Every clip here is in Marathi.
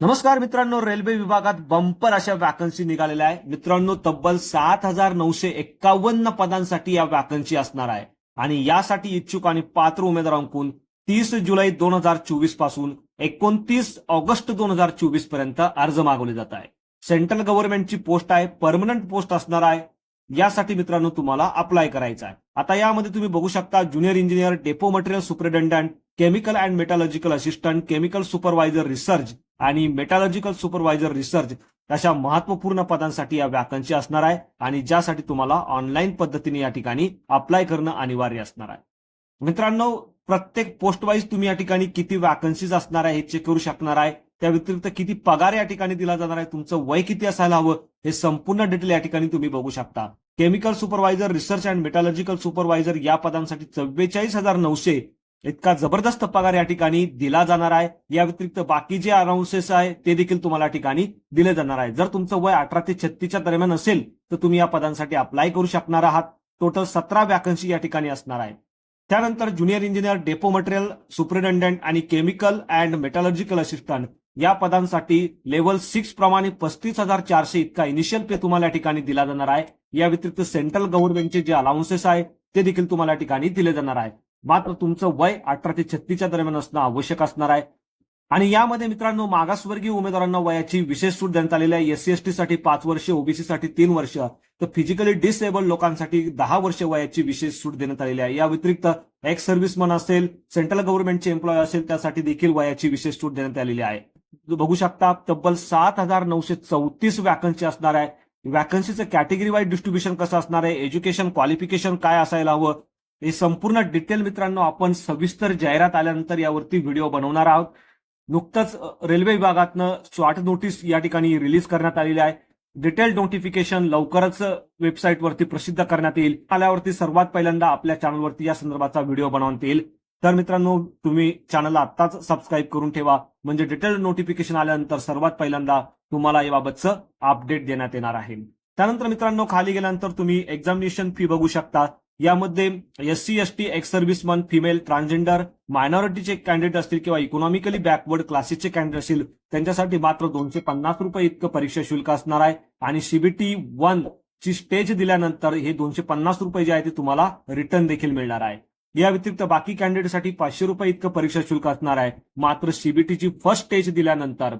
नमस्कार मित्रांनो रेल्वे विभागात बंपर अशा वॅकन्सी निघालेल्या आहे मित्रांनो तब्बल सात हजार नऊशे एक्कावन्न पदांसाठी या वॅकन्सी असणार आहे. आणि यासाठी इच्छुक आणि पात्र उमेदवारांकून तीस जुलै दोन हजार चोवीसपासून एकोणतीस ऑगस्ट दोन हजार चोवीसपर्यंत अर्ज मागवले जात आहे सेंट्रल गव्हर्नमेंटची पोस्ट आहे परमनंट पोस्ट असणार आहे. यासाठी मित्रांनो तुम्हाला अप्लाय करायचं आहे. आता यामध्ये तुम्ही बघू शकता junior engineer depot material superintendent chemical and metallurgical assistant chemical supervisor research आणि मेटॉलॉजिकल सुपरवायझर रिसर्च अशा महत्त्वपूर्ण पदांसाठी या वॅकन्सी असणार आहे आणि ज्यासाठी तुम्हाला ऑनलाईन पद्धतीने या ठिकाणी अप्लाय करणं अनिवार्य असणार आहे. मित्रांनो प्रत्येक पोस्ट वाईज तुम्ही या ठिकाणी किती वॅकन्सीज असणार आहे हे चेक करू शकणार आहे. त्या व्यतिरिक्त किती पगार या ठिकाणी दिला जाणार आहे तुमचं वय किती असायला हवं हे संपूर्ण डिटेल या ठिकाणी तुम्ही बघू शकता. Chemical supervisor research and metallurgical supervisor या पदांसाठी चव्वेचाळीस हजार नऊशे इतका जबरदस्त पगार या ठिकाणी दिला जाणार आहे. या व्यतिरिक्त बाकी जे अनाऊन्सेस आहे ते देखील तुम्हाला या ठिकाणी दिले जाणार आहे. जर तुमचं वय अठरा ते छत्तीसच्या दरम्यान असेल तर तुम्ही या पदांसाठी अप्लाय करू शकणार आहात. टोटल सतरा वॅकन्सी या ठिकाणी असणार आहे. त्यानंतर junior engineer depot material superintendent आणि केमिकल अँड मेटॉलॉजिकल असिस्टंट या पदांसाठी लेवल सिक्स प्रमाणे पस्तीस हजार चारशे इतका इनिशियल पे तुम्हाला या ठिकाणी दिला जाणार आहे. या व्यतिरिक्त सेंट्रल गव्हर्नमेंटचे जे अलाउन्सेस आहे ते देखील तुम्हाला या ठिकाणी दिले जाणार आहे. मात्र तुमचं वय अठरा ते छत्तीसच्या दरम्यान असणं आवश्यक असणार आहे. आणि यामध्ये मित्रांनो मागासवर्गीय उमेदवारांना वयाची विशेष सूट देण्यात आलेली आहे. एससी एसटी साठी पाच वर्ष ओबीसी साठी तीन वर्ष तर फिजिकली डिसेबल लोकांसाठी दहा वर्ष वयाची विशेष सूट देण्यात आलेली आहे. या व्यतिरिक्त एक्स सर्व्हिसमन असेल सेंट्रल गव्हर्नमेंटचे एम्प्लॉय असेल त्यासाठी देखील वयाची विशेष सूट देण्यात आलेली आहे. तुम्ही बघू शकता तब्बल सात हजार नऊशे चौतीस वॅकन्सी असणार आहे. वॅकन्सीचं कॅटेगरी वाईज डिस्ट्रीब्युशन कसं असणार आहे? एज्युकेशन क्वालिफिकेशन काय असायला हवं? हे संपूर्ण डिटेल मित्रांनो आपण सविस्तर जाहिरात आल्यानंतर यावरती व्हिडिओ बनवणार आहोत. नुकतंच रेल्वे विभागातनं शॉर्ट नोटीस या ठिकाणी रिलीज करण्यात आलेली आहे. डिटेल नोटिफिकेशन लवकरच वेबसाईटवरती प्रसिद्ध करण्यात येईल. आल्यावरती सर्वात पहिल्यांदा आपल्या चॅनलवरती या संदर्भाचा व्हिडिओ बनवण्यात येईल. तर मित्रांनो तुम्ही चॅनलला आत्ताच सबस्क्राईब करून ठेवा. म्हणजे डिटेल नोटिफिकेशन आल्यानंतर सर्वात पहिल्यांदा तुम्हाला याबाबतचं अपडेट देण्यात येणार आहे. त्यानंतर मित्रांनो खाली गेल्यानंतर तुम्ही एक्झामिनेशन फी बघू शकता. यामध्ये S C S T ex serviceman female transgender मायनॉरिटीचे candidate असतील किंवा इकॉनॉमिकली बॅकवर्ड क्लासेसचे कॅन्डिडेट असतील त्यांच्यासाठी मात्र दोनशे पन्नास रुपये इतकं परीक्षा शुल्क असणार आहे. आणि सीबीटी वन ची स्टेज दिल्यानंतर हे दोनशे पन्नास रुपये जे आहे ते तुम्हाला रिटर्न देखील मिळणार आहे. या व्यतिरिक्त बाकी कॅन्डिडेटसाठी पाचशे रुपये इतकं परीक्षा शुल्क असणार आहे. मात्र सीबीटीची फर्स्ट स्टेज दिल्यानंतर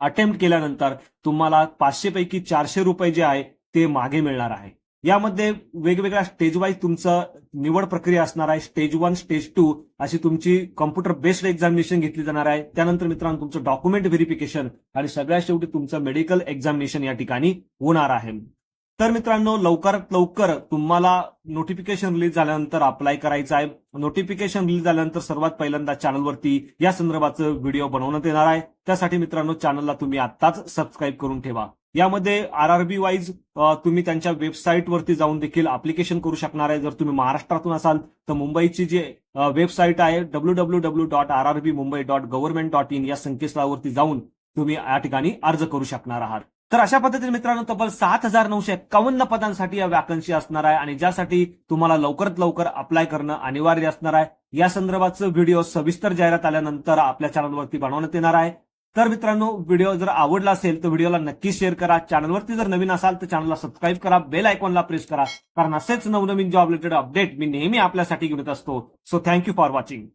अटेम्प्ट केल्यानंतर तुम्हाला पाचशे पैकी चारशे रुपये जे आहे ते मागे मिळणार आहे. यामध्ये वेगवेगळ्या स्टेज वाईज तुमचं निवड प्रक्रिया असणार आहे. स्टेज वन स्टेज टू अशी तुमची कॉम्प्युटर बेस्ड एक्झामिनेशन घेतली जाणार आहे. त्यानंतर मित्रांनो तुमचं डॉक्युमेंट व्हेरिफिकेशन आणि सगळ्यात शेवटी तुमचं मेडिकल एक्झामिनेशन या ठिकाणी होणार आहे. तर मित्रांनो लवकरात लवकर तुम्हाला नोटिफिकेशन रिलीज झाल्यानंतर अप्लाय करायचं आहे. नोटिफिकेशन रिलीज झाल्यानंतर सर्वात पहिल्यांदा चॅनलवरती या संदर्भाचं व्हिडिओ बनवण्यात येणार आहे. त्यासाठी मित्रांनो चॅनलला तुम्ही आत्ताच सबस्क्राईब करून ठेवा. यामध्ये आर आर बी वाईज तुम्ही त्यांच्या वेबसाईटवरती जाऊन देखील अप्लिकेशन करू शकणार आहे. जर तुम्ही महाराष्ट्रातून असाल तर मुंबईची जी वेबसाईट आहे W W W dot R R B Mumbai dot government dot in या संकेतस्थळावरती जाऊन तुम्ही या ठिकाणी अर्ज करू शकणार आहात. तर अशा पद्धतीने मित्रांनो तब्बल सात हजार नऊशे एक्कावन्न पदांसाठी या वॅकन्सी असणार आहे आणि ज्यासाठी तुम्हाला लवकरात लवकर अप्लाय करणं अनिवार्य असणार आहे. या संदर्भाचं व्हिडिओ सविस्तर जाहिरात आल्यानंतर आपल्या चॅनलवरती बनवण्यात येणार आहे. तर मित्रांनो व्हिडिओ जर आवडला असेल तर व्हिडिओला नक्की शेअर करा. चॅनलवरती जर नवीन असाल तर चॅनलला सबस्क्राईब करा. बेल आयकॉनला प्रेस करा. कारण असेच नवनवीन जॉब रिलेटेड अपडेट मी नेहमी आपल्यासाठी घेऊन येत असतो. So thank you for watching